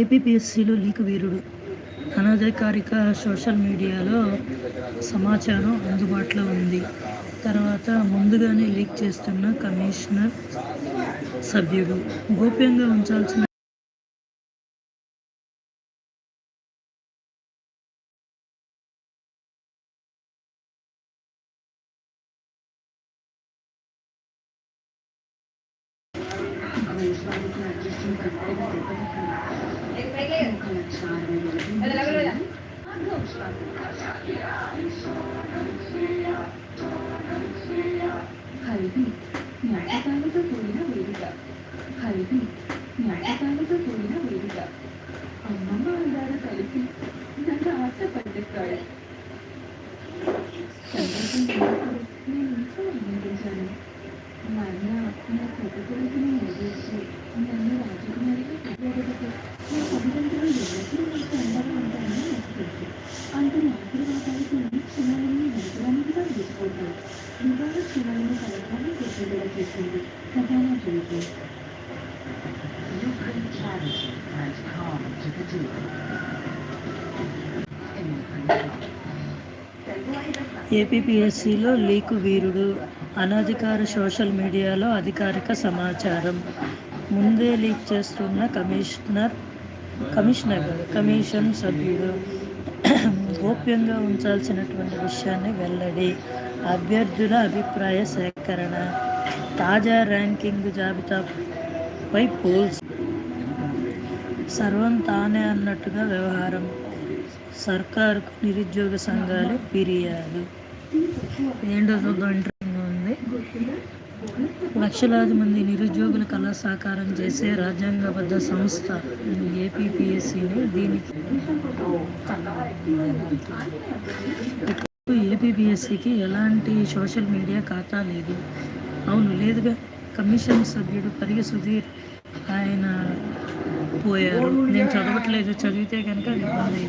ఏపీపీఎస్సీలో leak వీరుడు అనధికారిక social మీడియాలో సమాచారం అందుబాటులో ఉంది. తర్వాత ముందుగానే లీక్ చేస్తున్న కమిషనర్ సభ్యుడు. గోప్యంగా ఉంచాల్సిన हल्दी नाटकांचा पूर्ण वेदिका हल्दी పెట్టుబడి చేసింది to the ఏపీపీఎస్సీలో లీకు వీరుడు అనధికార సోషల్ మీడియాలో అధికారిక సమాచారం. ముందే లీక్ చేస్తున్న కమిషనర్ కమిషనర్ కమిషన్ సభ్యుడు. గోప్యంగా ఉంచాల్సినటువంటి విషయాన్ని వెల్లడి. అభ్యర్థుల అభిప్రాయ సేకరణ. తాజా ర్యాంకింగ్ జాబితాపై పోల్స్. సర్వం తానే అన్నట్టుగా వ్యవహారం. సర్కారుకు నిరుద్యోగ సంఘాలు ఫిర్యాదు. ఏంటో చూద్దాం ఇంట్రెస్టింగ్ ఉంది. లక్షలాది మంది నిరుద్యోగుల కళ సాకారం చేసే రాజ్యాంగబద్ధ సంస్థ ఏపీపీఎస్సీని దీనికి ఏపీపీఎస్సీకి ఎలాంటి సోషల్ మీడియా ఖాతా లేదు. అవును లేదుగా? కమిషన్ సభ్యుడు పరిగె సుధీర్ ఆయన పోయారు. నేను చదవట్లేదు చదివితే కనుక లేదు ఇబ్బంది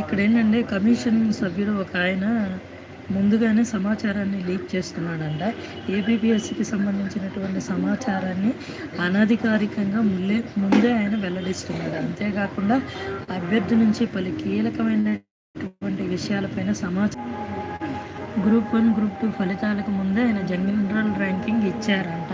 ఇక్కడ ఏంటంటే కమిషన్ సభ్యుడు ఒక ఆయన ముందుగానే సమాచారాన్ని లీక్ చేస్తున్నాడంట. ఏబిపిఎస్సికి సంబంధించినటువంటి సమాచారాన్ని అనధికారికంగా ముందే ముందే ఆయన వెల్లడిస్తున్నాడు. అంతేకాకుండా అభ్యర్థి నుంచి పలు కీలకమైనటువంటి విషయాలపైన సమాచారం గ్రూప్ వన్ గ్రూప్ టూ ఫలితాలకు ముందే ఆయన జనరల్ ర్యాంకింగ్ ఇచ్చారంట.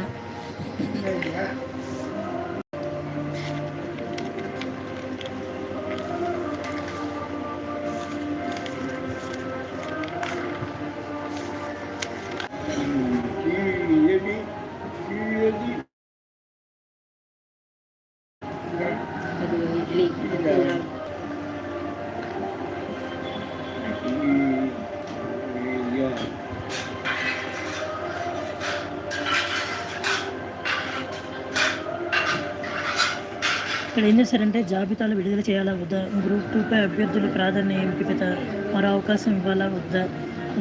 ఇక్కడ ఏం చేశారంటే జాబితాలు విడుదల చేయాలా వద్దా? గ్రూప్ టూపై అభ్యర్థులు ప్రాధాన్య ఎంపికత మరో అవకాశం ఇవ్వాలా వద్దా?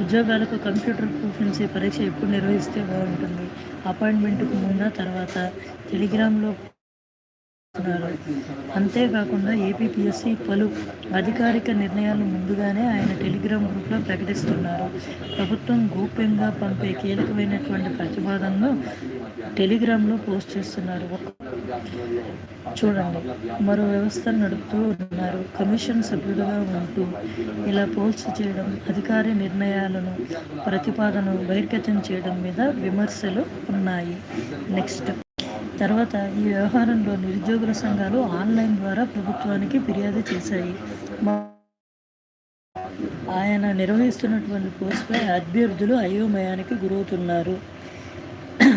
ఉద్యోగాలకు కంప్యూటర్ ప్రూఫెన్సీ పరీక్ష ఎప్పుడు నిర్వహిస్తే బాగుంటుంది? అపాయింట్మెంట్కు ముందా తర్వాత? టెలిగ్రామ్లో అంతేకాకుండా ఏపీపీఎస్సీ పలు అధికారిక నిర్ణయాలు ముందుగానే ఆయన టెలిగ్రామ్ గ్రూప్లో ప్రకటిస్తున్నారు. ప్రభుత్వం గోప్యంగా పంపే కీలకమైనటువంటి ప్రతిపాదనను టెలిగ్రామ్లో పోస్ట్ చేస్తున్నారు. ఒక- చూడండి. మరో వ్యవస్థను నడుపుతూ ఉన్నారు. కమిషన్ సభ్యుడుగా ఉంటూ ఇలా పోస్ట్ చేయడం అధికారి నిర్ణయాలను ప్రతిపాదనను బహిర్గతం చేయడం మీద విమర్శలు ఉన్నాయి. నెక్స్ట్. తర్వాత ఈ వ్యవహారంలో నిరుద్యోగుల సంఘాలు ఆన్లైన్ ద్వారా ప్రభుత్వానికి ఫిర్యాదు చేశాయి. మా ఆయన నిర్వహిస్తున్నటువంటి పోస్ట్పై అభ్యర్థులు అయోమయానికి గురవుతున్నారు.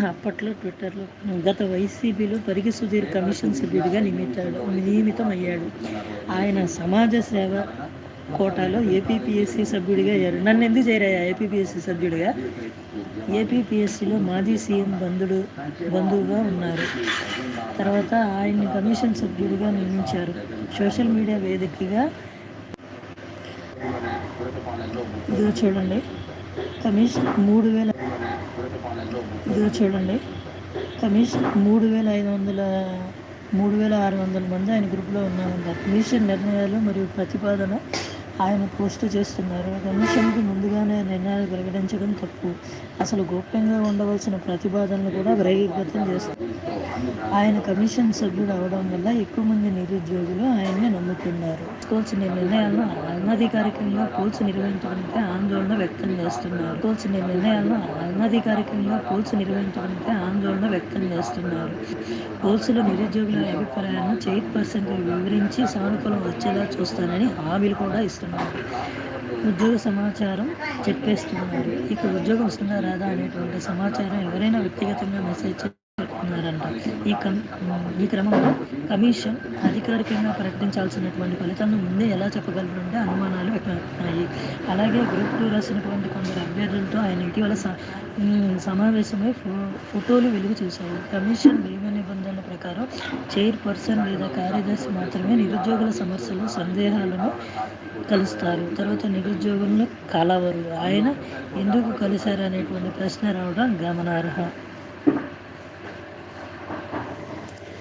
అప్పట్లో ట్విట్టర్లో గత వైసీపీలో పరిగి సుధీర్ కమిషన్ సభ్యుడిగా నియమితాడు నియమితం అయ్యాడు ఆయన సమాజ సేవ కోటాలో ఏపీపీఎస్సీ సభ్యుడిగా అయ్యారు నన్ను ఎందుకు చేరాయా? ఏపీపీఎస్సీ సభ్యుడిగా ఏపీపీఎస్సీలో మాజీ సీఎం బంధుడు బంధువుగా ఉన్నారు. తర్వాత ఆయన్ని కమిషన్ సభ్యుడిగా నియమించారు. సోషల్ మీడియా వేదికగా ఇదిగో చూడండి. కమిషన్ మూడు వేల ఇదిగో చూడండి. కమిషన్ మూడు వేల ఐదు వందల మూడు వేల ఆరు వందల మంది ఆయన గ్రూప్లో ఉన్నామన్నారు కమిషన్ నిర్ణయాలు మరియు ప్రతిపాదన ఆయన పోస్టు చేస్తున్నారు. కమిషన్కు ముందుగానే నిర్ణయాలు ప్రకటించడం తప్పు. అసలు గోప్యంగా ఉండవలసిన ప్రతిపాదనలు కూడా బహిర్గతం చేస్తారు ఆయన కమిషన్ సభ్యుడు అవడం వల్ల ఎక్కువ మంది నిరుద్యోగులు ఆయన్ని నమ్ముతున్నారు. కోల్చిన నిర్ణయాలను అనధికారికంగా పోల్చి నిర్వహించడంపై ఆందోళన వ్యక్తం చేస్తున్నారు. కోల్చిన నిర్ణయాలను అనధికారికంగా పోల్చి నిర్వహించడంపై ఆందోళన వ్యక్తం చేస్తున్నారు. పోల్స్లో నిరుద్యోగుల అభిప్రాయాలను చైర్పర్సన్కి వివరించి సానుకూలం వచ్చేలా చూస్తానని హామీలు కూడా ఇస్తున్నారు. ఉద్యోగ సమాచారం చెప్పేస్తున్నారు. ఇక ఉద్యోగం వస్తుందా రాదా అనేటువంటి సమాచారం ఎవరైనా వ్యక్తిగతంగా మెసేజ్ చేస్తున్నారంట. ఈ కం ఈ క్రమంలో కమిషన్ అధికారికంగా ప్రకటించాల్సినటువంటి ఫలితాలను ముందే ఎలా చెప్పగలరు అనుమానాలు వ్యక్తమవుతున్నాయి అలాగే గ్రూప్ టూ రాసినటువంటి కొందరు అభ్యర్థులతో ఆయన ఇటీవల స- సమావేశమై ఫో ఫోటోలు వెలుగు చూశాయి కమిషన్ బీమా నిబంధనల ప్రకారం చైర్పర్సన్ లేదా కార్యదర్శి మాత్రమే నిరుద్యోగుల సమస్యలు సందేహాలను కలుస్తారు. తర్వాత నిరుద్యోగులను కలవరు. ఆయన ఎందుకు కలిశారు అనేటువంటి ప్రశ్న రావడం గమనార్హం.